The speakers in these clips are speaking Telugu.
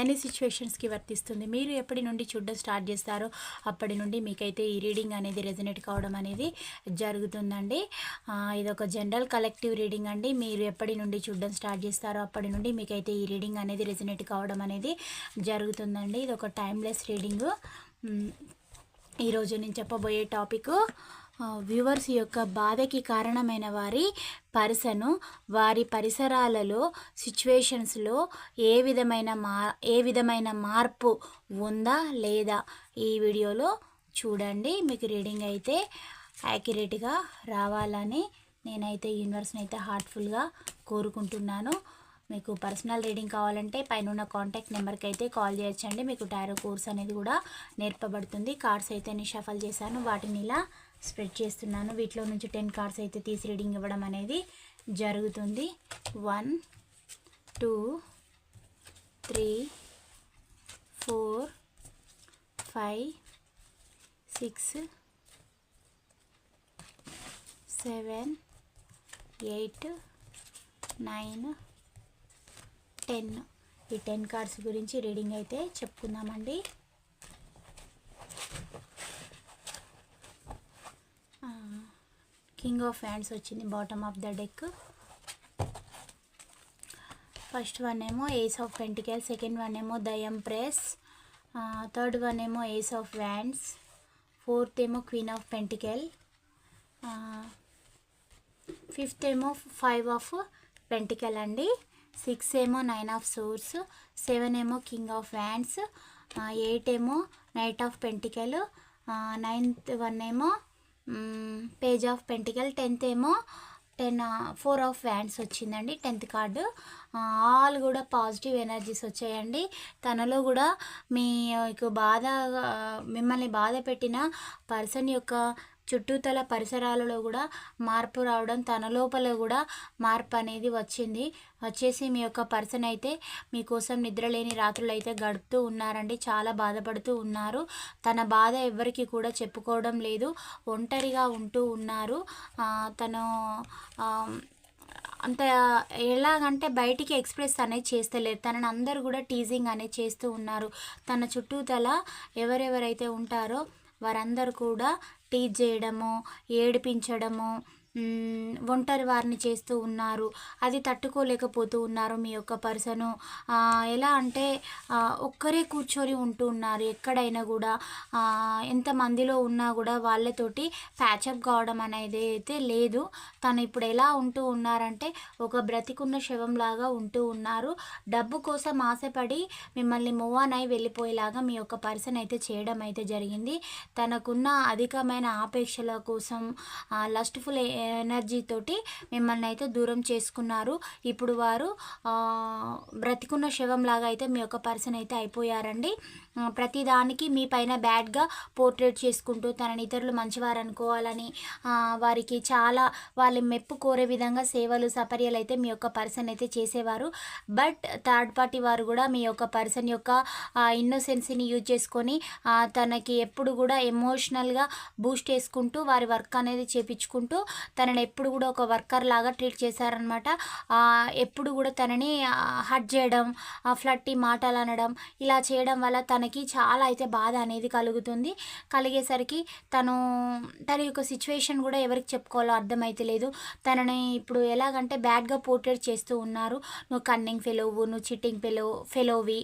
ఎనీ సిచ్యువేషన్స్కి వర్తిస్తుంది. మీరు ఎప్పటి నుండి చూడడం స్టార్ట్ చేస్తారో అప్పటి నుండి మీకైతే ఈ రీడింగ్ అనేది రెజనేట్ కావడం అనేది జరుగుతుందండి. ఇది ఒక జనరల్ కలెక్టివ్ రీడింగ్ అండి. మీరు ఎప్పటి నుండి చూడడం స్టార్ట్ చేస్తారో అప్పటి నుండి మీకైతే ఈ రీడింగ్ అనేది రెజనేట్ కావడం అనేది జరుగుతుందండి. ఇది ఒక టైమ్లెస్ రీడింగు ఈరోజు నేను చెప్పబోయే టాపిక్ వ్యూవర్స్ యొక్క బాధకి కారణమైన వారి పర్సను వారి పరిసరాలలో సిచ్యువేషన్స్లో ఏ విధమైన మా ఏ విధమైన మార్పు ఉందా లేదా ఈ వీడియోలో చూడండి. మీకు రీడింగ్ అయితే యాక్యురేట్గా రావాలని నేనైతే యూనివర్స్ని అయితే హార్ట్ఫుల్గా కోరుకుంటున్నాను. మీకు పర్సనల్ రీడింగ్ కావాలంటే పైన కాంటాక్ట్ నెంబర్కి అయితే కాల్ చేయొచ్చండి. మీకు టైరో కోర్స్ అనేది కూడా నేర్పబడుతుంది. కార్డ్స్ అయితే నేను షఫల్ చేశాను. వాటిని ఇలా స్ప్రెడ్ చేస్తున్నాను. వీటిలో నుంచి టెన్ కార్డ్స్ అయితే తీసి రీడింగ్ ఇవ్వడం అనేది జరుగుతుంది. One two three four five six seven eight nine ten. ఈ టెన్ కార్డ్స్ గురించి రీడింగ్ అయితే చెప్పుకుందామండి. కింగ్ ఆఫ్ హ్యాండ్స్ వచ్చింది bottom of the deck first one ఏమో ace of pentacle second one ఏమో దయం ప్రెస్ థర్డ్ వన్ ఏమో ఏస్ ఆఫ్ వ్యాండ్స్ ఫోర్త్ ఏమో క్వీన్ ఆఫ్ పెంటికల్ ఫిఫ్త్ ఏమో ఫైవ్ ఆఫ్ పెంటికల్ అండి సిక్స్ ఏమో నైన్ ఆఫ్ సోర్స్ సెవెన్ ఏమో కింగ్ ఆఫ్ వ్యాండ్స్ ఎయిట్ ఏమో knight of pentacle ninth one ఏమో పేజ్ ఆఫ్ పెంటికల్. టెన్త్ ఏమో టెన్ ఫోర్ ఆఫ్ వ్యాండ్స్ వచ్చిందండి టెన్త్ కార్డు. ఆల్ కూడా పాజిటివ్ ఎనర్జీస్ వచ్చాయండి. తనలో కూడా మీకు బాధ మిమ్మల్ని బాధ పెట్టిన పర్సన్ యొక్క చుట్టూతల పరిసరాలలో కూడా మార్పు రావడం తన లోపల కూడా మార్పు అనేది వచ్చింది. వచ్చేసి మీ యొక్క పర్సన్ అయితే మీకోసం నిద్రలేని రాత్రులు అయితే గడుపుతూ ఉన్నారండి. చాలా బాధపడుతూ ఉన్నారు. తన బాధ ఎవరికి కూడా చెప్పుకోవడం లేదు. ఒంటరిగా ఉంటూ ఉన్నారు. తను అంత ఎలాగంటే బయటికి ఎక్స్ప్రెస్ అనేది చేస్తలేరు తనని అందరూ కూడా టీజింగ్ అనేది చేస్తూ ఉన్నారు. తన చుట్టూతల ఎవరెవరైతే ఉంటారో వారందరూ కూడా టీచ్ చేయడము ఏడిపించడము ఒంటరి వారిని చేస్తూ ఉన్నారు. అది తట్టుకోలేకపోతూ ఉన్నారు మీ యొక్క పర్సను. ఎలా అంటే ఒక్కరే కూర్చొని ఉంటూ ఉన్నారు ఎక్కడైనా కూడా. ఎంతమందిలో ఉన్నా కూడా వాళ్ళతోటి ప్యాచప్ కావడం అనేది అయితే లేదు. తను ఇప్పుడు ఎలా ఉంటూ ఉన్నారంటే ఒక బ్రతికున్న శవంలాగా ఉంటూ ఉన్నారు. డబ్బు కోసం ఆశపడి మిమ్మల్ని మూవ్ ఆన్ అయి వెళ్ళిపోయేలాగా మీ యొక్క పర్సన్ అయితే చేయడం అయితే జరిగింది. తనకున్న అధికమైన ఆపేక్షల కోసం లస్ట్ఫుల్ ఎనర్జీ తోటి మిమ్మల్ని అయితే దూరం చేసుకున్నారు. ఇప్పుడు వారు బ్రతికున్న శవం లాగా అయితే మీ యొక్క పర్సన్ అయితే అయిపోయారండి. ప్రతిదానికి మీ పైన బ్యాడ్గా పోర్ట్రేట్ చేసుకుంటూ తనని ఇతరులు మంచివారు అనుకోవాలని వారికి చాలా వాళ్ళ మెప్పు కోరే విధంగా సేవలు సపర్యలు అయితే మీ యొక్క పర్సన్ అయితే చేసేవారు. బట్ థర్డ్ పార్టీ వారు కూడా మీ యొక్క పర్సన్ యొక్క ఇన్నోసెన్స్ని యూజ్ చేసుకొని తనకి ఎప్పుడు కూడా ఎమోషనల్గా బూస్ట్ చేసుకుంటూ వారి వర్క్ అనేది చేపించుకుంటూ తనని ఎప్పుడు కూడా ఒక వర్కర్ లాగా ట్రీట్ చేశారనమాట ఎప్పుడు కూడా తనని హట్ చేయడం ఫ్లట్టి మాటలు అనడం ఇలా చేయడం వల్ల తనకి చాలా అయితే బాధ అనేది కలుగుతుంది. కలిగేసరికి తను తన యొక్క సిచ్యువేషన్ కూడా ఎవరికి చెప్పుకోవాలో అర్థమైతే లేదు. తనని ఇప్పుడు ఎలాగంటే బ్యాడ్గా పోర్ట్రేట్ చేస్తూ ఉన్నారు. నువ్వు కన్నింగ్ ఫెలోవు నువ్వు చిట్టింగ్ ఫెలో ఫెలోవి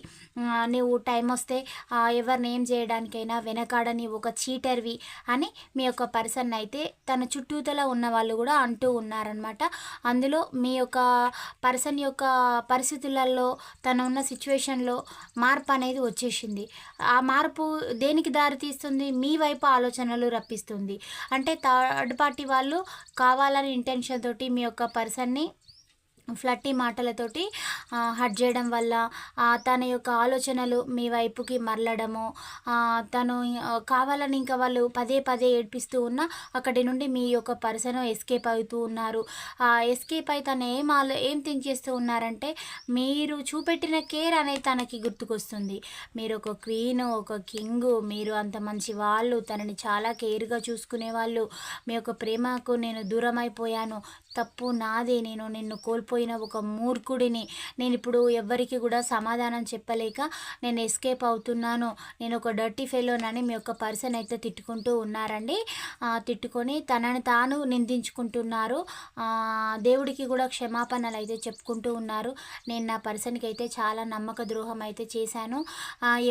నువ్వు టైం వస్తే ఎవరిని ఏం చేయడానికైనా వెనకాడని ఒక చీటర్వి అని మీ యొక్క పర్సన్ అయితే తన చుట్టూతల ఉన్న వాళ్ళు కూడా అంటూ ఉన్నారనమాట అందులో మీ యొక్క పర్సన్ యొక్క పరిస్థితులలో తను ఉన్న సిచ్యువేషన్లో మార్పు అనేది వచ్చేసింది. ఆ మార్పు దేనికి దారితీస్తుంది మీ వైపు ఆలోచనలు రప్పిస్తుంది. అంటే థర్డ్ పార్టీ వాళ్ళు కావాలని ఇంటెన్షన్ తోటి మీ యొక్క పర్సన్ని ఫ్లట్టి మాటలతోటి హట్ హర్ట్ చేయడం వల్ల తన యొక్క ఆలోచనలు మీ వైపుకి మరలడము తను కావాలని ఇంకా వాళ్ళు పదే పదే ఏడ్పిస్తూ ఉన్నా అక్కడి నుండి మీ యొక్క పర్సన్ ఎస్కేప్ అవుతూ ఉన్నారు. ఆ ఎస్కేప్ అయి తను ఏం ఆలో ఏం థింక్ చేస్తూ ఉన్నారంటే మీరు చూపెట్టిన కేర్ అనేది తనకి గుర్తుకొస్తుంది. మీరు ఒక క్వీన్ ఒక కింగ్ మీరు అంత మంచి వాళ్ళు తనని చాలా కేర్గా చూసుకునే వాళ్ళు మీ యొక్క ప్రేమకు నేను దూరం అయిపోయాను తప్పు నాదే నేను నిన్ను పోయిన ఒక మూర్ఖుడిని. నేను ఇప్పుడు ఎవ్వరికి కూడా సమాధానం చెప్పలేక నేను ఎస్కేప్ అవుతున్నాను. నేను ఒక డర్టీ ఫెలోనని మీ యొక్క పర్సన్ అయితే తిట్టుకుంటూ ఉన్నారండి. తిట్టుకొని తనని తాను నిందించుకుంటున్నారు. దేవుడికి కూడా క్షమాపణలు అయితే చెప్పుకుంటూ ఉన్నారు. నేను నా పర్సన్కి అయితే చాలా నమ్మక ద్రోహం అయితే చేశాను.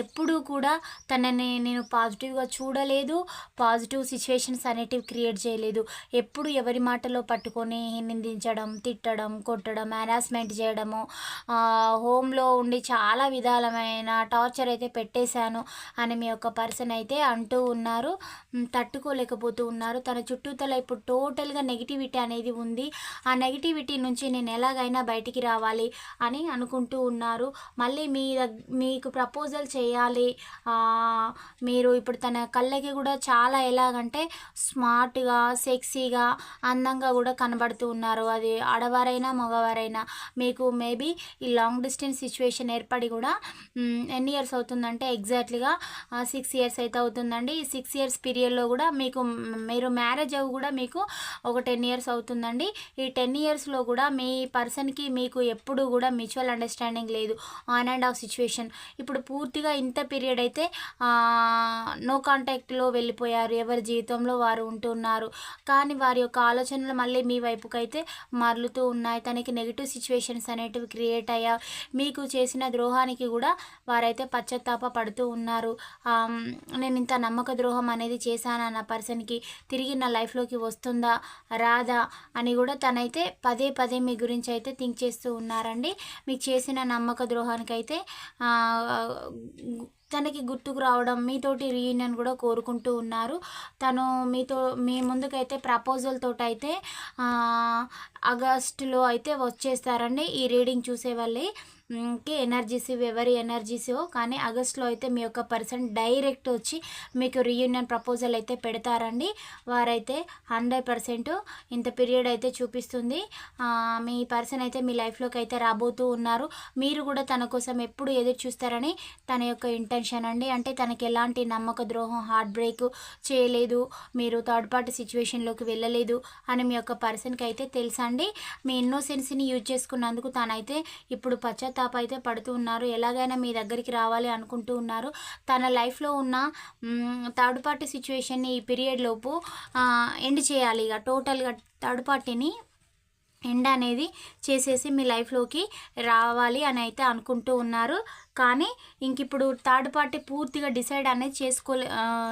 ఎప్పుడూ కూడా తనని నేను పాజిటివ్గా చూడలేదు. పాజిటివ్ సిచ్యువేషన్స్ అనేటివి క్రియేట్ చేయలేదు. ఎప్పుడు ఎవరి మాటలో పట్టుకొని నిందించడం తిట్టడం కొట్టడం హరాస్మెంట్ చేయడము హోమ్లో ఉండి చాలా విధాలమైన టార్చర్ అయితే పెట్టేశాను అని మీ యొక్క పర్సన్ అయితే అంటూ ఉన్నారు. తట్టుకోలేకపోతూ ఉన్నారు. తన చుట్టూతల ఇప్పుడు టోటల్గా నెగిటివిటీ అనేది ఉంది. ఆ నెగిటివిటీ నుంచి నేను ఎలాగైనా బయటికి రావాలి అని అనుకుంటూ ఉన్నారు. మళ్ళీ మీ మీకు ప్రపోజల్ చేయాలి. మీరు ఇప్పుడు తన కళ్ళకి కూడా చాలా ఎలాగంటే స్మార్ట్గా సెక్సీగా అందంగా కూడా కనబడుతూ ఉన్నారు. అది ఆడవారైనా ఎవరైనా మీకు మేబీ ఈ లాంగ్ డిస్టెన్స్ సిచ్యువేషన్ ఏర్పడి కూడా ఎన్ని ఇయర్స్ అవుతుందంటే ఎగ్జాక్ట్లీగా సిక్స్ ఇయర్స్ అయితే అవుతుందండి. ఈ సిక్స్ ఇయర్స్ పీరియడ్లో కూడా మీకు మీరు మ్యారేజ్ అవి కూడా మీకు ఒక టెన్ ఇయర్స్ అవుతుందండి. ఈ టెన్ ఇయర్స్లో కూడా మీ పర్సన్కి మీకు ఎప్పుడు కూడా మ్యూచువల్ అండర్స్టాండింగ్ లేదు. On and off situation. ఇప్పుడు పూర్తిగా ఇంత పీరియడ్ అయితే నో కాంటాక్ట్లో వెళ్ళిపోయారు. ఎవరి జీవితంలో వారు ఉంటున్నారు. కానీ వారి యొక్క ఆలోచనలు మళ్ళీ మీ వైపుకైతే మరలుతూ ఉన్నాయి. తనకి నెగిటివ్ సిచ్యువేషన్స్ అనేటివి క్రియేట్ అయ్యా. మీకు చేసిన ద్రోహానికి కూడా వారైతే పశ్చాత్తాప పడుతూ ఉన్నారు. నేను ఇంత నమ్మక ద్రోహం అనేది చేశాను? నా పర్సన్కి తిరిగి నా లైఫ్లోకి వస్తుందా? రాదా? అని కూడా తనైతే పదే పదే మీ గురించి అయితే థింక్ చేస్తూ ఉన్నారండి. మీకు చేసిన నమ్మక ద్రోహానికి అయితే తనకి గుర్తుకు రావడం మీతోటి రీయూనియన్ కూడా కోరుకుంటూ ఉన్నారు. తను మీతో మీ ముందుకైతే ప్రపోజల్ తోటి అయితే ఆగస్టులో అయితే వచ్చేస్తారండి ఈ రీడింగ్ చూసే వాళ్ళే కి ఎనర్జీస్ ఎవరి ఎనర్జీస్ కానీ ఆగస్ట్లో అయితే మీ యొక్క పర్సన్ డైరెక్ట్ వచ్చి మీకు రీయూనియన్ ప్రపోజల్ అయితే పెడతారండి. వారైతే హండ్రెడ్ పర్సెంట్ ఇంత పీరియడ్ అయితే చూపిస్తుంది. మీ పర్సన్ అయితే మీ లైఫ్లోకి అయితే రాబోతూ ఉన్నారు. మీరు కూడా తన కోసం ఎప్పుడు ఎదురు చూస్తారని తన యొక్క ఇంటెన్షన్ అండి. అంటే తనకి ఎలాంటి నమ్మక ద్రోహం హార్ట్ బ్రేక్ చేయలేదు. మీరు థర్డ్ పార్టీ సిచ్యువేషన్లోకి వెళ్ళలేదు అని మీ యొక్క పర్సన్కి అయితే తెలుసండి మీ ఇన్నోసెన్స్ని యూజ్ చేసుకున్నందుకు తనైతే ఇప్పుడు పశ్చాత్తాప అయితే పడుతూ ఉన్నారు. ఎలాగైనా మీ దగ్గరికి రావాలి అనుకుంటూ ఉన్నారు. తన లైఫ్లో ఉన్న థర్డ్ పార్టీ సిచ్యువేషన్ని ఈ పీరియడ్ లోపు ఎండ్ చేయాలి. ఇక టోటల్గా థర్డ్ పార్టీని ఎండ్ అనేది చేసేసి మీ లైఫ్లోకి రావాలి అని అయితే అనుకుంటూ ఉన్నారు. కానీ ఇంక ఇప్పుడు థర్డ్ పార్టీ పూర్తిగా డిసైడ్ అనేది చేసుకోలే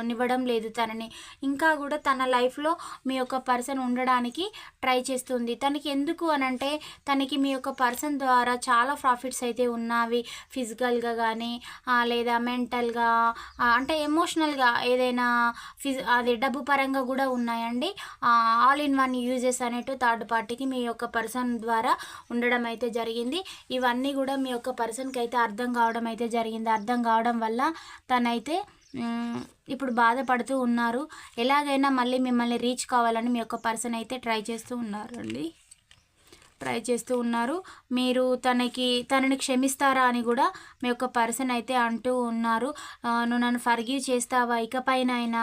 నివ్వడం లేదు తనని. ఇంకా కూడా తన లైఫ్లో మీ యొక్క పర్సన్ ఉండడానికి ట్రై చేస్తుంది. తనకి ఎందుకు అని అంటే తనకి మీ యొక్క పర్సన్ ద్వారా చాలా ప్రాఫిట్స్ అయితే ఉన్నవి. ఫిజికల్గా కానీ లేదా మెంటల్గా అంటే ఎమోషనల్గా ఏదైనా ఫిజ్ అది డబ్బు పరంగా కూడా ఉన్నాయండి. ఆల్ ఇన్ వన్ యూజెస్ అనేటు థర్డ్ పార్టీకి మీ యొక్క పర్సన్ ద్వారా ఉండడం అయితే జరిగింది. ఇవన్నీ కూడా మీ యొక్క పర్సన్కి అయితే అర్థం కావడం అయితే జరిగింది. అర్థం కావడం వల్ల తనైతే ఇప్పుడు బాధపడుతూ ఉన్నారు. ఎలాగైనా మళ్ళీ మిమ్మల్ని రీచ్ కావాలని మీ యొక్క పర్సన్ అయితే ట్రై చేస్తూ ఉన్నారండి. ట్రై చేస్తూ ఉన్నారు. మీరు తనకి తనని క్షమిస్తారా అని కూడా మీ యొక్క పర్సన్ అయితే అంటూ ఉన్నారు. నువ్వు నన్ను ఫర్గీవ్ చేస్తావా? ఇకపైన అయినా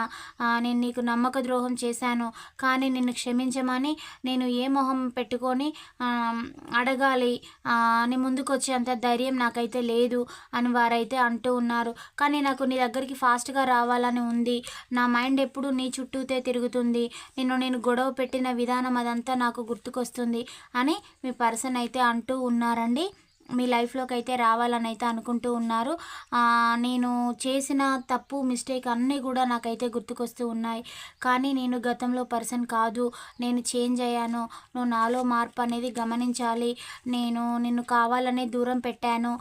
నేను నీకు నమ్మక ద్రోహం చేశాను కానీ నిన్ను క్షమించమని నేను ఏ మొహం పెట్టుకొని అడగాలి అని ముందుకొచ్చే అంత ధైర్యం నాకైతే లేదు అని వారైతే అంటూ ఉన్నారు. కానీ నాకు నీ దగ్గరికి ఫాస్ట్గా రావాలని ఉంది. నా మైండ్ ఎప్పుడు నీ చుట్టూతే తిరుగుతుంది. నిన్ను నేను గొడవ పెట్టిన విధానం అదంతా నాకు గుర్తుకొస్తుంది అని మీ పర్సన్ అయితే అంటూ ఉన్నారండి. మీ లైఫ్లోకి అయితే రావాలని అయితే అనుకుంటూ ఉన్నారు. నేను చేసిన తప్పు మిస్టేక్ అన్నీ కూడా నాకైతే గుర్తుకొస్తూ ఉన్నాయి. కానీ నేను గతంలో పర్సన్ కాదు. నేను చేంజ్ అయ్యాను. నువ్వు నాలో మార్పు అనేది గమనించాలి. నేను నిన్ను కావాలనే దూరం పెట్టాను.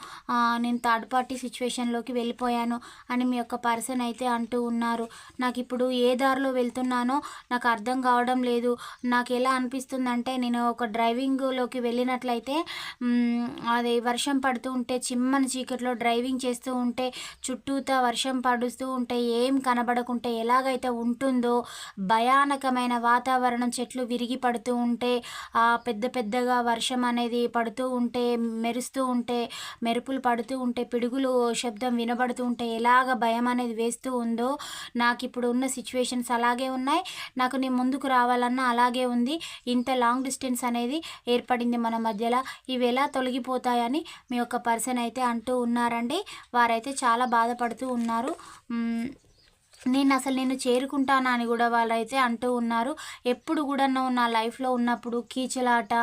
నేను థర్డ్ పార్టీ సిచ్యువేషన్లోకి వెళ్ళిపోయాను అని మీ యొక్క పర్సన్ అయితే అంటూ ఉన్నారు. నాకు ఇప్పుడు ఏ దారిలో వెళ్తున్నానో నాకు అర్థం కావడం లేదు. నాకు ఎలా అనిపిస్తుందంటే నేను ఒక డ్రైవింగ్లోకి వెళ్ళినట్లయితే అది వర్షం పడుతూ ఉంటే చిమ్మని చీకట్లో డ్రైవింగ్ చేస్తూ ఉంటే చుట్టూతా వర్షం పడుస్తూ ఉంటే ఏం కనబడకుంటే ఎలాగైతే ఉంటుందో భయానకమైన వాతావరణం చెట్లు విరిగి పడుతూ ఉంటే ఆ పెద్ద పెద్దగా వర్షం అనేది పడుతూ ఉంటే మెరుస్తూ ఉంటే మెరుపులు పడుతూ ఉంటే పిడుగులు శబ్దం వినబడుతూ ఉంటే ఎలాగ భయం అనేది వేస్తూ ఉందో నాకు ఇప్పుడు ఉన్న సిచ్యువేషన్స్ అలాగే ఉన్నాయి. నాకు నేను ముందుకు రావాలన్నా అలాగే ఉంది. ఇంత లాంగ్ డిస్టెన్స్ అనేది ఏర్పడింది మన మధ్యలో. ఇవి ఎలా తొలగిపోతాయి తొలగిపోతాయని మీ యొక్క పర్సన్ అయితే అంటూ ఉన్నారండి. వారైతే చాలా బాధపడుతూ ఉన్నారు. నేను అసలు నేను చేరుకుంటానా అని కూడా వాళ్ళైతే అంటూ ఉన్నారు. ఎప్పుడు కూడా నువ్వు నా లైఫ్లో ఉన్నప్పుడు కీచలాట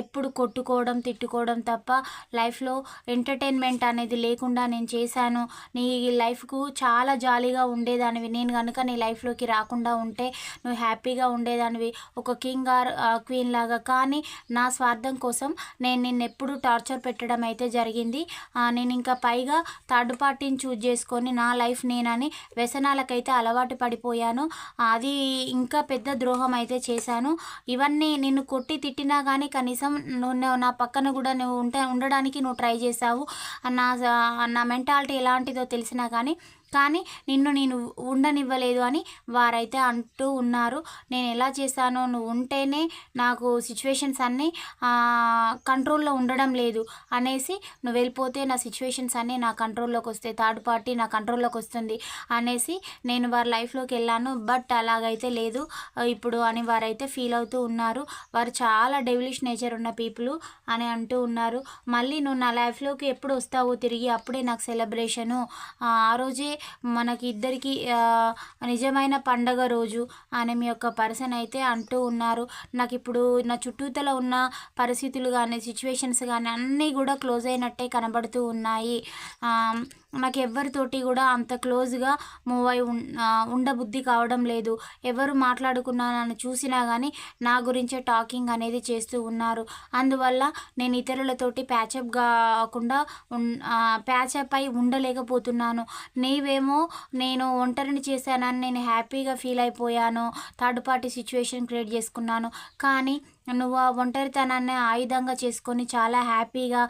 ఎప్పుడు కొట్టుకోవడం తిట్టుకోవడం తప్ప లైఫ్లో ఎంటర్టైన్మెంట్ అనేది లేకుండా నేను చేశాను. నీ లైఫ్కు చాలా జాలీగా ఉండేదానివి. నేను కనుక నీ లైఫ్లోకి రాకుండా ఉంటే నువ్వు హ్యాపీగా ఉండేదానివి. ఒక కింగ్ ఆర్ క్వీన్ లాగా. కానీ నా స్వార్థం కోసం నేను నిన్ను ఎప్పుడు టార్చర్ పెట్టడం అయితే జరిగింది. నేను ఇంకా పైగా థర్డ్ పార్టీని చూజ్ చేసుకొని నా లైఫ్ నేనని వ్యసనాలకైతే అలవాటు పడిపోయాను. అది ఇంకా పెద్ద ద్రోహం అయితే చేశాను. ఇవన్నీ నిన్ను కొట్టి తిట్టినా కానీ కనీసం నువ్వు నా- పక్కన కూడా నువ్వు ఉంటే ఉండడానికి నువ్వు ట్రై చేసావు నా నా మెంటాలిటీ ఎలాంటిదో తెలిసినా కానీ కానీ నిన్ను నేను ఉండనివ్వలేదు అని వారైతే అంటూ ఉన్నారు. నేను ఎలా చేశానో నువ్వు ఉంటేనే నాకు సిచ్యువేషన్స్ అన్నీ కంట్రోల్లో ఉండడం లేదు అనేసి నువ్వు వెళ్ళిపోతే నా సిచ్యువేషన్స్ అన్నీ నా కంట్రోల్లోకి వస్తాయి థర్డ్ పార్టీ నా కంట్రోల్లోకి వస్తుంది అనేసి నేను వారి లైఫ్లోకి వెళ్ళాను. బట్ అలాగైతే లేదు. ఇప్పుడు అని వారైతే ఫీల్ అవుతూ ఉన్నారు. వారు చాలా డెవిలిష్ నేచర్ ఉన్న పీపుల్ అని అంటూ ఉన్నారు. మళ్ళీ నువ్వు నా లైఫ్లోకి ఎప్పుడు వస్తావు తిరిగి అప్పుడే నాకు సెలబ్రేషను ఆ రోజే మనకి ఇద్దరికి నిజమైన పండగ రోజు అనే మీ యొక్క పర్సన్ అయితే అంటూ ఉన్నారు. నాకు ఇప్పుడు నా చుట్టూతల ఉన్న పరిస్థితులు కానీ సిచ్యువేషన్స్ కానీ అన్నీ కూడా క్లోజ్ అయినట్టే కనబడుతూ ఉన్నాయి. నాకు ఎవరితోటి కూడా అంత క్లోజ్గా మూవ్ అయి ఉండబుద్ధి కావడం లేదు. ఎవరు మాట్లాడుకున్నా నన్ను చూసినా కానీ నా గురించే టాకింగ్ అనేది చేస్తూ ఉన్నారు. అందువల్ల నేను ఇతరులతోటి ప్యాచప్ కాకుండా ప్యాచప్ అయి ఉండలేకపోతున్నాను. నీవేమో నేను ఒంటరిని చేశానని నేను హ్యాపీగా ఫీల్ అయిపోయాను. థర్డ్ పార్టీ సిచ్యువేషన్ క్రియేట్ చేసుకున్నాను. కానీ నువ్వు ఆ ఒంటరితనాన్ని ఆయుధంగా చేసుకొని చాలా హ్యాపీగా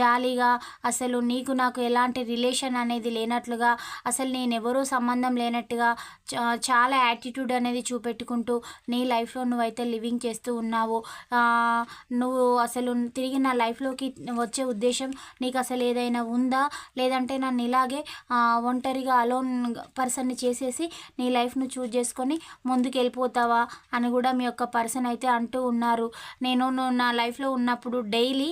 జాలీగా అసలు నీకు నాకు ఎలాంటి రిలేషన్ అనేది లేనట్లుగా అసలు నేను ఎవరో సంబంధం లేనట్టుగా చాలా యాటిట్యూడ్ అనేది చూపెట్టుకుంటూ నీ లైఫ్లో నువ్వైతే లివింగ్ చేస్తూ ఉన్నావు. నువ్వు అసలు తిరిగి నా లైఫ్లోకి వచ్చే ఉద్దేశం నీకు అసలు ఏదైనా ఉందా? లేదంటే నన్ను ఇలాగే ఒంటరిగా అలోన్ పర్సన్ని చేసేసి నీ లైఫ్ను చూజ్ చేసుకొని ముందుకు వెళ్ళిపోతావా అని కూడా మీ యొక్క పర్సన్ అయితే అంటూ ఉన్నారు. నేను నా లైఫ్లో ఉన్నప్పుడు డైలీ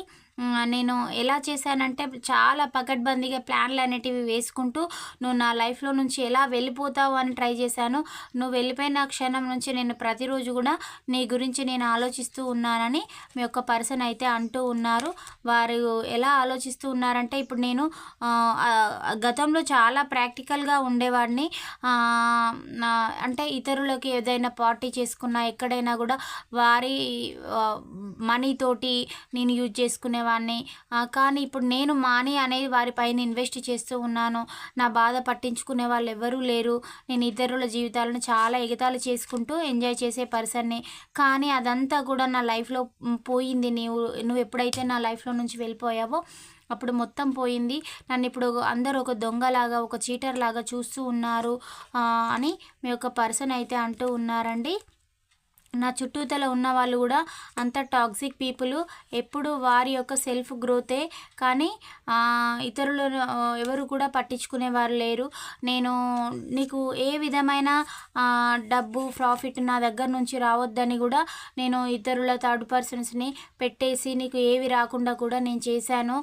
నేను ఎలా చేశానంటే చాలా పకడ్బందీగా ప్లాన్లు అనేటివి వేసుకుంటూ నువ్వు నా లైఫ్లో నుంచి ఎలా వెళ్ళిపోతావు అని ట్రై చేశాను. నువ్వు వెళ్ళిపోయిన క్షణం నుంచి నేను ప్రతిరోజు కూడా నీ గురించి నేను ఆలోచిస్తూ ఉన్నానని మీ యొక్క పర్సన్ అయితే అంటూ ఉన్నారు. వారు ఎలా ఆలోచిస్తూ ఉన్నారంటే ఇప్పుడు నేను గతంలో చాలా ప్రాక్టికల్గా ఉండేవాడిని. నా- అంటే ఇతరులకి ఏదైనా పార్టీ చేసుకున్నా ఎక్కడైనా కూడా వారి మనీ తోటి నేను యూజ్ చేసుకునేవాడిని. ఆ, కానీ ఇప్పుడు నేను మానే అనేది వారిపైన ఇన్వెస్ట్ చేస్తూ ఉన్నాను. నా బాధ పట్టించుకునే వాళ్ళు ఎవరూ లేరు. నేను ఇతరుల జీవితాలను చాలా ఎగతాళి చేసుకుంటూ ఎంజాయ్ చేసే పర్సన్ని కానీ అదంతా కూడా నా లైఫ్లో పోయింది. నీవు నువ్వు ఎప్పుడైతే నా లైఫ్లో నుంచి వెళ్ళిపోయావో అప్పుడు మొత్తం పోయింది. నన్ను ఇప్పుడు అందరూ ఒక దొంగలాగా ఒక చీటర్ లాగా చూస్తూ ఉన్నారు. అని మీ యొక్క పర్సన్ అయితే అంటూ ఉన్నారండి. నా చుట్టూతల ఉన్న వాళ్ళు కూడా అంత టాక్సిక్ పీపుల్ ఎప్పుడు వారి యొక్క సెల్ఫ్ గ్రోతే కానీ ఇతరులు ఎవరు కూడా పట్టించుకునేవారు లేరు. నేను నీకు ఏ విధమైన డబ్బు ప్రాఫిట్ నా దగ్గర నుంచి రావద్దని కూడా నేను ఇతరుల థర్డ్ పర్సన్స్ని పెట్టేసి నీకు ఏవి రాకుండా కూడా నేను చేశాను.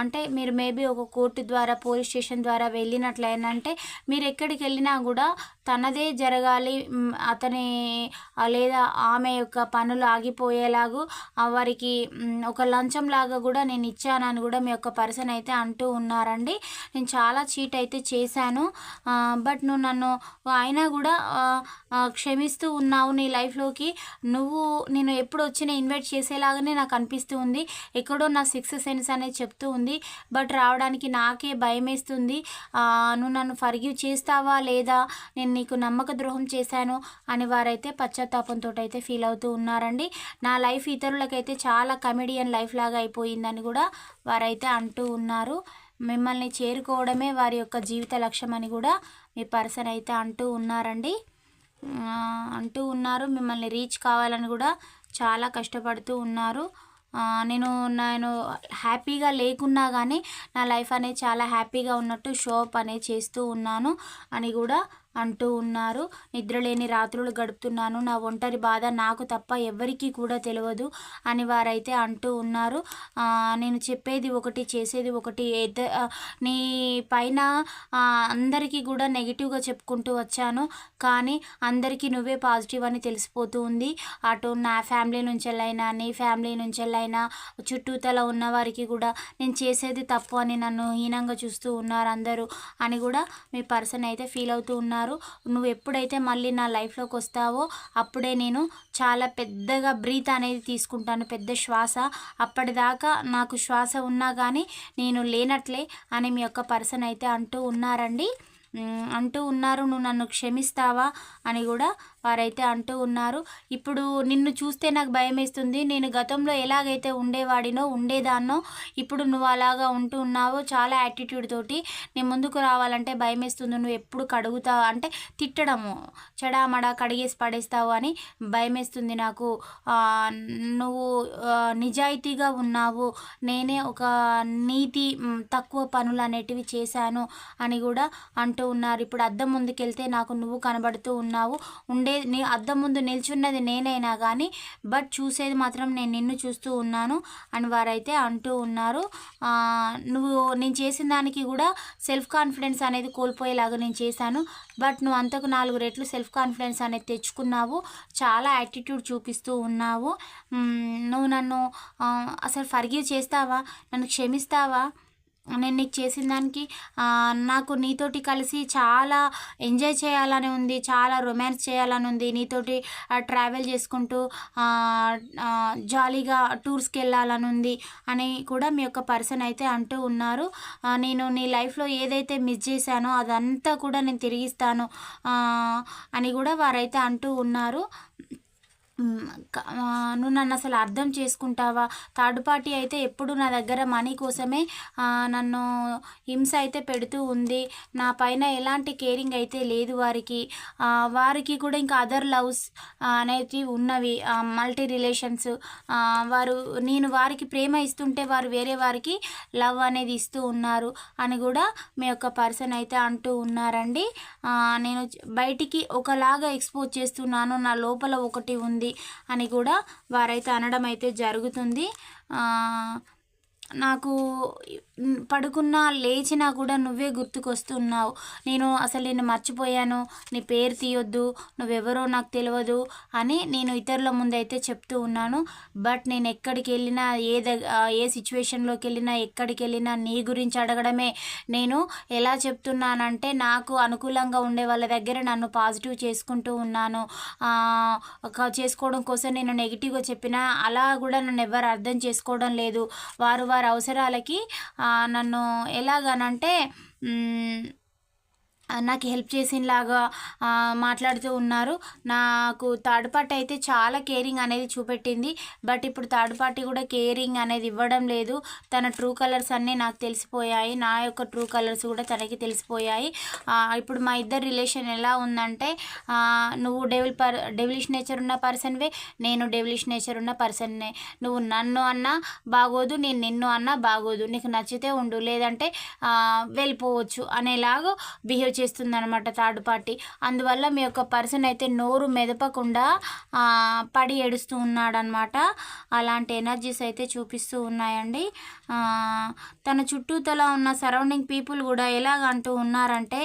అంటే మీరు మేబీ ఒక కోర్టు ద్వారా పోలీస్ స్టేషన్ ద్వారా వెళ్ళినట్లయినంటే మీరు ఎక్కడికి వెళ్ళినా కూడా తనదే జరగాలి అతని లేదా ఆమె యొక్క పనులు ఆగిపోయేలాగు వారికి ఒక లంచం లాగా కూడా నేను ఇచ్చానని కూడా మీ యొక్క పర్సన్ అయితే అంటూ ఉన్నారండి. నేను చాలా చీట్ అయితే చేశాను. బట్ నువ్వు నన్ను అయినా కూడా క్షమిస్తూ ఉన్నావు నీ లైఫ్లోకి. నువ్వు నేను ఎప్పుడు వచ్చిన ఇన్వైట్ చేసేలాగానే నాకు అనిపిస్తూ ఉంది. ఎక్కడో నా సిక్స్ సెన్స్ అనేది చెప్తూ ఉంది. బట్ రావడానికి నాకే భయం వేస్తుంది నువ్వు నన్ను ఫర్గివ్ చేస్తావా లేదా? నేను నీకు నమ్మక ద్రోహం చేశాను అని వారైతే పశ్చాత్తాపంతో అయితే ఫీల్ అవుతూ ఉన్నారండి. నా లైఫ్ ఇతరులకైతే చాలా కమెడియన్ లైఫ్ లాగా అయిపోయిందని కూడా వారైతే అంటూ ఉన్నారు. మిమ్మల్ని చేరుకోవడమే వారి యొక్క జీవిత లక్ష్యం అని కూడా మీ పర్సన్ అయితే అంటూ ఉన్నారండి. అంటూ ఉన్నారు. మిమ్మల్ని రీచ్ కావాలని కూడా చాలా కష్టపడుతూ ఉన్నారు. నేను నేను హ్యాపీగా లేకున్నా కానీ నా లైఫ్ అనేది చాలా హ్యాపీగా ఉన్నట్టు షో అనేది చేస్తూ ఉన్నాను అని కూడా అంటూ ఉన్నారు. నిద్రలేని రాత్రులు గడుపుతున్నాను. నా ఒంటరి బాధ నాకు తప్ప ఎవరికీ కూడా తెలియదు అని వారైతే అంటూ ఉన్నారు. నేను చెప్పేది ఒకటి చేసేది ఒకటి ఎద నీ పైన అందరికీ కూడా నెగిటివ్గా చెప్పుకుంటూ వచ్చాను. కానీ అందరికీ నువ్వే పాజిటివ్ అని తెలిసిపోతూ ఉంది. అటు నా ఫ్యామిలీ నుంచెల్లైనా నీ ఫ్యామిలీ నుంచెల్లైనా చుట్టూతల ఉన్న వారికి కూడా నేను చేసేది తప్పు అని నన్ను హీనంగా చూస్తూ ఉన్నారు అందరూ అని కూడా మీ పర్సన్ అయితే ఫీల్ అవుతూ ఉన్నారు. నువ్వు ఎప్పుడైతే మళ్ళీ నా లైఫ్లోకి వస్తావో అప్పుడే నేను చాలా పెద్దగా బ్రీత్ అనేది తీసుకుంటాను పెద్ద శ్వాస. అప్పటిదాకా నాకు శ్వాస ఉన్నా కానీ నేను లేనట్లే అని మీ యొక్క పర్సన్ అయితే అంటూ ఉన్నారండి. అంటూ ఉన్నారు. నువ్వు నన్ను క్షమిస్తావా? అని కూడా వారైతే అంటూ ఉన్నారు. ఇప్పుడు నిన్ను చూస్తే నాకు భయం వేస్తుంది నేను గతంలో ఎలాగైతే ఉండేవాడినో ఉండేదాన్నో ఇప్పుడు నువ్వు అలాగా ఉంటూ ఉన్నావో చాలా యాటిట్యూడ్ తోటి నేను ముందుకు రావాలంటే భయం వేస్తుంది నువ్వు ఎప్పుడు కడుగుతావు అంటే తిట్టడము. చెడామడా కడిగేసి పడేస్తావు అని భయం వేస్తుంది నాకు నువ్వు నిజాయితీగా ఉన్నావు. నేనే ఒక నీతి తక్కువ పనులు అనేటివి చేశాను అని కూడా అంటూ ఉన్నారు. ఇప్పుడు అద్దం ముందుకెళ్తే నాకు నువ్వు కనబడుతూ ఉన్నావు. ఉండే నీ అద్దం ముందు నిల్చున్నది నేనైనా కానీ బట్ చూసేది మాత్రం నేను నిన్ను చూస్తూ ఉన్నాను అని వారైతే అంటూ ఉన్నారు. నువ్వు నేను చేసిన దానికి కూడా సెల్ఫ్ కాన్ఫిడెన్స్ అనేది కోల్పోయేలాగా నేను చేశాను. బట్ నువ్వు అంతకు నాలుగు రెట్లు సెల్ఫ్ కాన్ఫిడెన్స్ అనేది తెచ్చుకున్నావు. చాలా యాటిట్యూడ్ చూపిస్తూ ఉన్నావు. నువ్వు నన్ను అసలు ఫర్గీవ్ చేస్తావా? నన్ను క్షమిస్తావా? నేను నీకు చేసిన దానికి నాకు నీతోటి కలిసి చాలా ఎంజాయ్ చేయాలని ఉంది చాలా రొమాన్స్ చేయాలని ఉంది. నీతోటి ట్రావెల్ చేసుకుంటూ జాలీగా టూర్స్కి వెళ్ళాలని ఉంది అని కూడా మీ యొక్క పర్సన్ అయితే అంటూ ఉన్నారు. నేను నీ లైఫ్లో ఏదైతే మిస్ చేశానో అదంతా కూడా నేను తిరిగిస్తాను అని కూడా వారైతే అంటూ ఉన్నారు. నువ్వు నన్ను అసలు అర్థం చేసుకుంటావా? థర్డ్ పార్టీ అయితే ఎప్పుడు నా దగ్గర మనీ కోసమే నన్ను హింస అయితే పెడుతూ ఉంది. నా పైన ఎలాంటి కేరింగ్ అయితే లేదు వారికి. వారికి కూడా ఇంకా అదర్ లవ్స్ అనేవి ఉన్నవి. మల్టీ రిలేషన్స్ వారు నేను వారికి ప్రేమ ఇస్తుంటే వారు వేరే వారికి లవ్ అనేది ఇస్తూ ఉన్నారు అని కూడా మీ యొక్క పర్సన్ అయితే అంటూ ఉన్నారండి. నేను బయటికి ఒకలాగా ఎక్స్పోజ్ చేస్తున్నాను. నా లోపల ఒకటి ఉంది. అని కూడా వారైతే అనడం అయితే జరుగుతుంది. నాకు పడుకున్నా లేచినా కూడా నువ్వే గుర్తుకొస్తున్నావు. నేను అసలు నేను మర్చిపోయాను. నీ పేరు తీయొద్దు. నువ్వెవరో నాకు తెలియదు అని నేను ఇతరుల ముందైతే చెప్తూ ఉన్నాను. బట్ నేను ఎక్కడికి వెళ్ళినా ఏ దగ్ ఏ సిచ్యువేషన్లోకి వెళ్ళినా ఎక్కడికి వెళ్ళినా నీ గురించి అడగడమే. నేను ఎలా చెప్తున్నానంటే నాకు అనుకూలంగా ఉండే వాళ్ళ దగ్గర నన్ను పాజిటివ్ చేసుకుంటూ ఉన్నాను. ఒక చేసుకోవడం కోసం నేను నెగిటివ్గా చెప్పినా అలా కూడా నన్ను ఎవరు అర్థం చేసుకోవడం లేదు. వారు వారి అవసరాలకి నన్ను ఎలాగనంటే నాకు హెల్ప్ చేసినలాగా మాట్లాడుతూ ఉన్నారు. నాకు థర్డ్ పార్టీ అయితే చాలా కేరింగ్ అనేది చూపెట్టింది. బట్ ఇప్పుడు థర్డ్ పార్టీ కూడా కేరింగ్ అనేది ఇవ్వడం లేదు. తన ట్రూ కలర్స్ అన్నీ నాకు తెలిసిపోయాయి. నా యొక్క ట్రూ కలర్స్ కూడా తనకి తెలిసిపోయాయి. ఇప్పుడు మా ఇద్దరు రిలేషన్ ఎలా ఉందంటే నువ్వు డెవిల్ పర్ డెవిలిష్ నేచర్ ఉన్న పర్సన్వే నేను డెవిలిష్ నేచర్ ఉన్న పర్సన్నే నువ్వు నన్ను అన్నా బాగోదు నేను నిన్ను అన్నా బాగోదు. నీకు నచ్చితే ఉండు లేదంటే వెళ్ళిపోవచ్చు అనేలాగా బిహేవ్ చేస్తుందనమాట థర్డ్ పార్టీ. అందువల్ల మీ యొక్క పర్సన్ అయితే నోరు మెదపకుండా పడి ఏడుస్తూ ఉన్నాడనమాట అలాంటి ఎనర్జీస్ అయితే చూపిస్తూ ఉన్నాయండి. తన చుట్టూతల ఉన్న సరౌండింగ్ పీపుల్ కూడా ఎలాగ అంటూ ఉన్నారంటే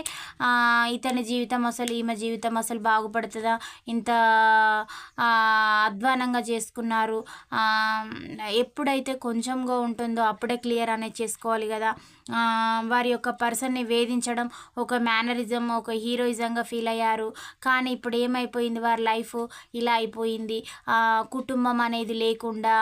ఇతని జీవితం అసలు ఈమె జీవితం అసలు బాగుపడుతుందా? ఇంత అధ్వానంగా చేసుకున్నారు. ఎప్పుడైతే కొంచెంగా ఉంటుందో అప్పుడే క్లియర్ అనేది చేసుకోవాలి కదా. వారి యొక్క పర్సన్ని వేధించడం ఒక మేనరిజం ఒక హీరోయిజంగా ఫీల్ అయ్యారు. కానీ ఇప్పుడు ఏమైపోయింది? వారి లైఫ్ ఇలా అయిపోయింది. కుటుంబం అనేది లేకుండా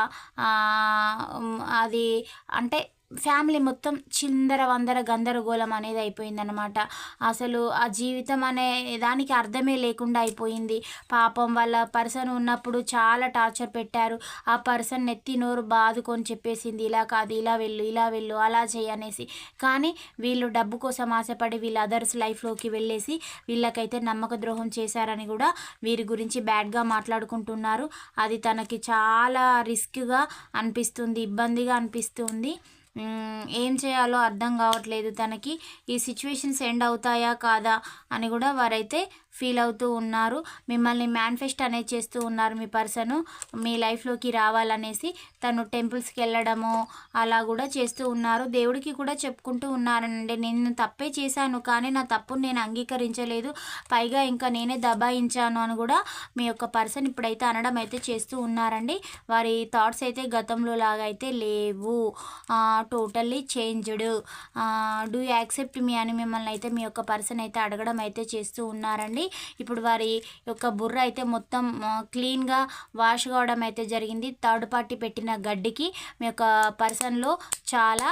అది అంటే ఫ్యామిలీ మొత్తం చిందర వందర గందరగోళం అనేది అయిపోయిందనమాట అసలు ఆ జీవితం అనే దానికి అర్థమే లేకుండా అయిపోయింది. పాపం వాళ్ళ పర్సన్ ఉన్నప్పుడు చాలా టార్చర్ పెట్టారు. ఆ పర్సన్ నెత్తి నోరు బాదుకొని చెప్పేసింది ఇలా కాదు ఇలా వెళ్ళు ఇలా వెళ్ళు అలా చేయనేసి కానీ వీళ్ళు డబ్బు కోసం ఆశపడి వీళ్ళ అదర్స్ లైఫ్లోకి వెళ్ళేసి వీళ్ళకైతే నమ్మక ద్రోహం చేశారని కూడా వీరి గురించి బ్యాడ్గా మాట్లాడుకుంటున్నారు. అది తనకి చాలా రిస్క్గా అనిపిస్తుంది ఇబ్బందిగా అనిపిస్తుంది. ఏం చేయాలో అర్థం కావట్లేదు తనకి. ఈ సిచ్యువేషన్స్ ఎండ్ అవుతాయా కాదా అని కూడా వారైతే ఫీల్ అవుతూ ఉన్నారు. మిమ్మల్ని మేనిఫెస్ట్ అనేది చేస్తూ ఉన్నారు మీ పర్సన్. మీ లైఫ్లోకి రావాలనేసి తను టెంపుల్స్కి వెళ్ళడము అలా కూడా చేస్తూ ఉన్నారు. దేవుడికి కూడా చెప్పుకుంటూ ఉన్నారండి నేను తప్పే చేశాను కానీ నా తప్పును నేను అంగీకరించలేదు. పైగా ఇంకా నేనే దబాయించాను అని కూడా మీ యొక్క పర్సన్ ఇప్పుడైతే అనడం అయితే చేస్తూ ఉన్నారండి. వారి థాట్స్ అయితే గతంలో లాగా అయితే లేవు. Totally changed. డూ యాక్సెప్ట్ మీ అని మిమ్మల్ని అయితే మీ యొక్క పర్సన్ అయితే అడగడం అయితే చేస్తూ ఉన్నారండి. ఇప్పుడు వారి యొక్క బుర్ర అయితే మొత్తం క్లీన్గా వాష్ కావడం అయితే జరిగింది. థర్డ్ పార్టీ పెట్టిన గడ్డికి మీ యొక్క పర్సన్లో చాలా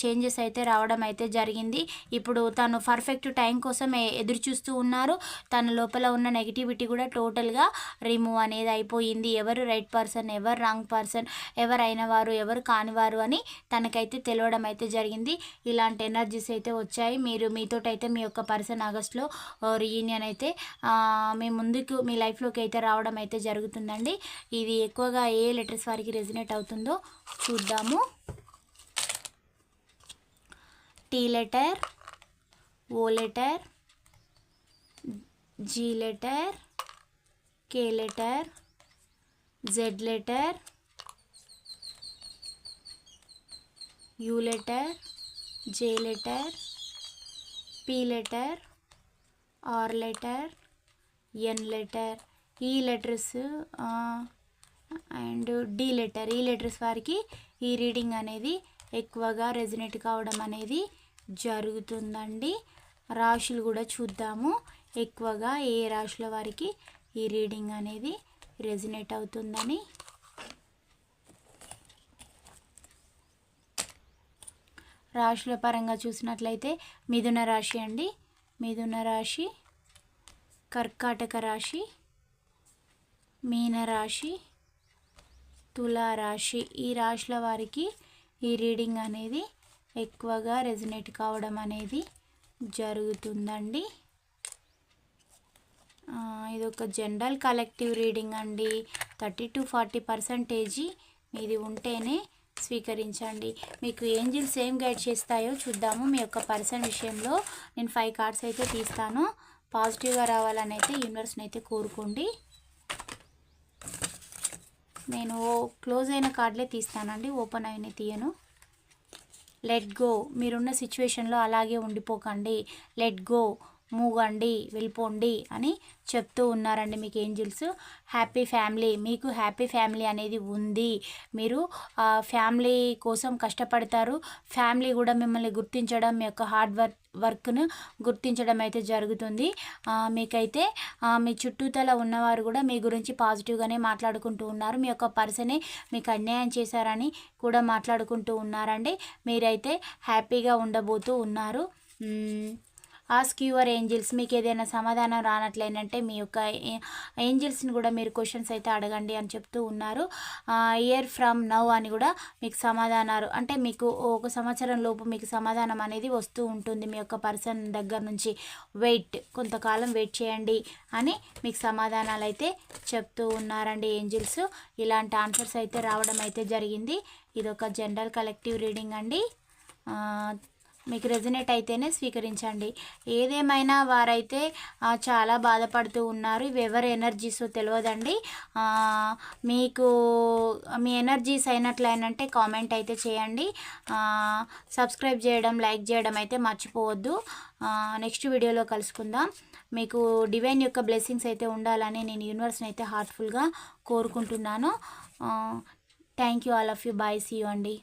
చేంజెస్ అయితే రావడం అయితే జరిగింది. ఇప్పుడు తను పర్ఫెక్ట్ టైం కోసం ఎదురు చూస్తూ ఉన్నారు. తన లోపల ఉన్న నెగిటివిటీ కూడా టోటల్గా రిమూవ్ అనేది అయిపోయింది. ఎవరు రైట్ పర్సన్ ఎవరు రాంగ్ పర్సన్ ఎవరు వారు ఎవరు కానివారు అని తనకైతే తెలియడం అయితే జరిగింది. ఇలాంటి ఎనర్జీస్ అయితే వచ్చాయి. మీరు మీతోటైతే మీ యొక్క పర్సన్ ఆగస్ట్లో రీయూనియన్ అయితే అయితే మీ ముందుకు మీ లైఫ్లోకి అయితే రావడం అయితే జరుగుతుందండి. ఇది ఎక్కువగా ఏ లెటర్స్ వారికి రెజినేట్ అవుతుందో చూద్దాము. T letter O letter G letter K letter Z letter U letter J letter P letter R letter N letter E letters and D letter. ఈ లెటర్స్ వారికి ఈ రీడింగ్ అనేది ఎక్కువగా రెజినేట్ కావడం అనేది జరుగుతుందండి. రాశులు కూడా చూద్దాము. ఎక్కువగా ఏ రాశుల వారికి ఈ రీడింగ్ అనేది రెజినేట్ అవుతుందని. రాశుల పరంగా చూసినట్లయితే మిథున రాశి అండి. మిథున రాశి కర్కాటక రాశి మీనరాశి తులారాశి ఈ రాశుల వారికి ఈ రీడింగ్ అనేది ఎక్కువగా రెజినేట్ కావడం అనేది జరుగుతుందండి. ఇది ఒక జనరల్ కలెక్టివ్ రీడింగ్ అండి. థర్టీ టు ఫార్టీ పర్సంటేజీ మీది ఉంటేనే స్వీకరించండి. మీకు ఏంజిల్స్ ఏం గైడ్ చేస్తాయో చూద్దాము. మీ యొక్క పర్సన్ విషయంలో నేను ఫైవ్ కార్డ్స్ అయితే తీస్తాను. పాజిటివ్గా రావాలని అయితే యూనివర్స్ని అయితే కోరుకోండి. నేను క్లోజ్ అయిన కార్డులే తీస్తానండి. ఓపెన్ అయిన తీయను. Let go. మీరున్న సిచ్యువేషన్లో అలాగే ఉండిపోకండి. Let go. మూగండి వెళ్ళిపోండి అని చెప్తూ ఉన్నారండి మీకు ఏంజిల్స్. హ్యాపీ ఫ్యామిలీ మీకు హ్యాపీ ఫ్యామిలీ అనేది ఉంది. మీరు ఫ్యామిలీ కోసం కష్టపడతారు. ఫ్యామిలీ కూడా మిమ్మల్ని గుర్తించడం మీ యొక్క హార్డ్ వర్క్ వర్క్ను గుర్తించడం అయితే జరుగుతుంది. మీకైతే మీ చుట్టూతల ఉన్నవారు కూడా మీ గురించి పాజిటివ్గానే మాట్లాడుకుంటూ ఉన్నారు. మీ యొక్క పర్సనే మీకు అన్యాయం చేశారని కూడా మాట్లాడుకుంటూ ఉన్నారండి. మీరైతే హ్యాపీగా ఉండబోతూ ఉన్నారు. ఆస్క్ యువర్ ఏంజిల్స్ మీకు ఏదైనా సమాధానం రానట్లేనంటే మీ యొక్క ఏంజిల్స్ని కూడా మీరు క్వశ్చన్స్ అయితే అడగండి అని చెప్తూ ఉన్నారు. ఇయర్ ఫ్రమ్ నవ్ అని కూడా మీకు సమాధానాలు అంటే మీకు ఒక సంవత్సరం లోపు మీకు సమాధానం అనేది వస్తూ ఉంటుంది మీ యొక్క పర్సన్ దగ్గర నుంచి. వెయిట్ కొంతకాలం వెయిట్ చేయండి అని మీకు సమాధానాలు అయితే చెప్తూ ఉన్నారండి ఏంజిల్స్ ఇలాంటి ఆన్సర్స్ అయితే రావడం అయితే జరిగింది. ఇది ఒక జనరల్ కలెక్టివ్ రీడింగ్ అండి మీకు రెజినేట్ అయితేనే స్వీకరించండి. ఏదేమైనా వారైతే చాలా బాధపడుతూ ఉన్నారు. ఇవి ఎవరి ఎనర్జీస్ తెలియదండి మీకు మీ ఎనర్జీస్ అయినట్లయినంటే కామెంట్ అయితే చేయండి. సబ్స్క్రైబ్ చేయడం లైక్ చేయడం అయితే మర్చిపోవద్దు. నెక్స్ట్ వీడియోలో కలుసుకుందాం. మీకు డివైన్ యొక్క బ్లెస్సింగ్స్ అయితే ఉండాలని నేను యూనివర్స్ని అయితే హార్ట్ఫుల్గా కోరుకుంటున్నాను. Thank you all of you bye see you అండి.